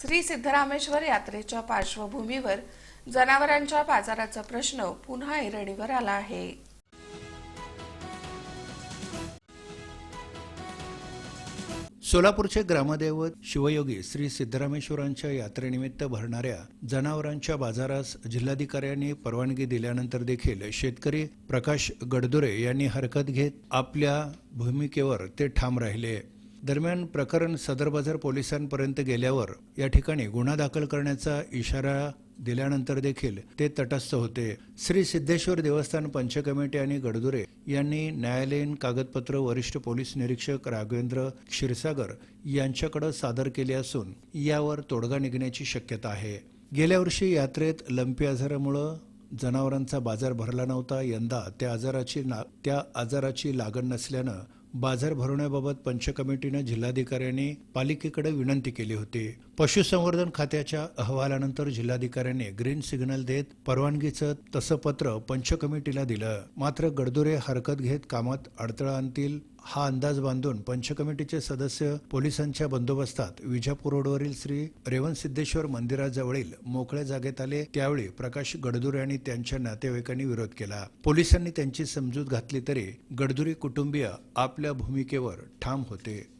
श्री सिद्धरामेश्वर यात्रेच्या पार्श्वभूमीवर जनावरांच्या बाजाराचा प्रश्न पुन्हा ऐरणीवर आला आहे. सोलापूरचे ग्रामदैवत शिवयोगी श्री सिद्धरामेश्वरांच्या यात्रेनिमित्त भरणाऱ्या जनावरांच्या बाजारास जिल्हाधिकाऱ्यांनी परवानगी दिल्यानंतर देखील शेतकरी प्रकाश गडदुरे यांनी हरकत घेत आपल्या भूमिकेवर ते ठाम राहिले. दरम्यान प्रकरण सदरबाजार पोलिसांपर्यंत गेल्यावर या ठिकाणी गुन्हा दाखल करण्याचा इशारा दिल्यानंतर देखील ते तटस्थ होते. श्री सिद्धेश्वर देवस्थान पंचकमिटी आणि गडदुरे यांनी न्यायालयीन कागदपत्र वरिष्ठ पोलीस निरीक्षक राघवेंद्र क्षीरसागर यांच्याकडे सादर केले असून यावर तोडगा निघण्याची शक्यता आहे. गेल्या वर्षी यात्रेत लंपी आजारामुळं जनावरांचा बाजार भरला नव्हता. यंदा त्या आजाराची ना त्या आजाराची लागण नसल्यानं बाजार भरवण्याबाबत पंच कमिटीनं जिल्हाधिकाऱ्यांनी पालिकेकडे विनंती केली होती. पशुसंवर्धन खात्याच्या अहवालानंतर जिल्हाधिकाऱ्यांनी ग्रीन सिग्नल देत परवानगीचं तसं पत्र पंच कमिटीला दिलं. मात्र गडदुरे हरकत घेत कामात अडथळा आणतील हा अंदाज बांधून पंच कमिटीचे सदस्य पोलिसांच्या बंदोबस्तात विजापूर रोडवरील श्री रेवण सिद्धेश्वर मंदिराजवळील मोकळ्या जागेत आले. त्यावेळी प्रकाश गडदुरे आणि त्यांच्या नातेवाईकांनी विरोध केला. पोलिसांनी त्यांची समजूत घातली तरी गडदुरी कुटुंबीय आपल्या भूमिकेवर ठाम होते.